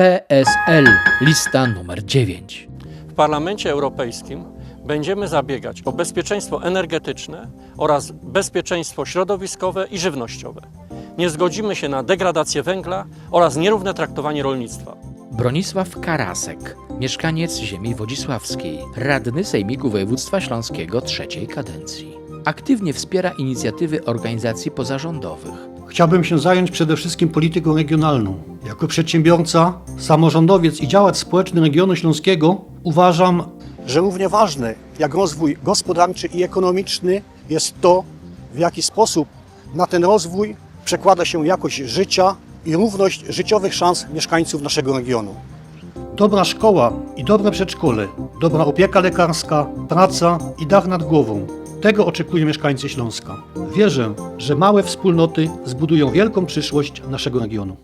PSL, lista numer 9. W Parlamencie Europejskim będziemy zabiegać o bezpieczeństwo energetyczne oraz bezpieczeństwo środowiskowe i żywnościowe. Nie zgodzimy się na degradację węgla oraz nierówne traktowanie rolnictwa. Bronisław Karasek, mieszkaniec ziemi wodzisławskiej, radny Sejmiku Województwa Śląskiego trzeciej kadencji. Aktywnie wspiera inicjatywy organizacji pozarządowych. Chciałbym się zająć przede wszystkim polityką regionalną. Jako przedsiębiorca, samorządowiec i działacz społeczny regionu śląskiego uważam, że równie ważne jak rozwój gospodarczy i ekonomiczny jest to, w jaki sposób na ten rozwój przekłada się jakość życia i równość życiowych szans mieszkańców naszego regionu. dobra szkoła i dobre przedszkole, dobra opieka lekarska, praca i dach nad głową. Tego oczekują mieszkańcy Śląska. Wierzę, że małe wspólnoty zbudują wielką przyszłość naszego regionu.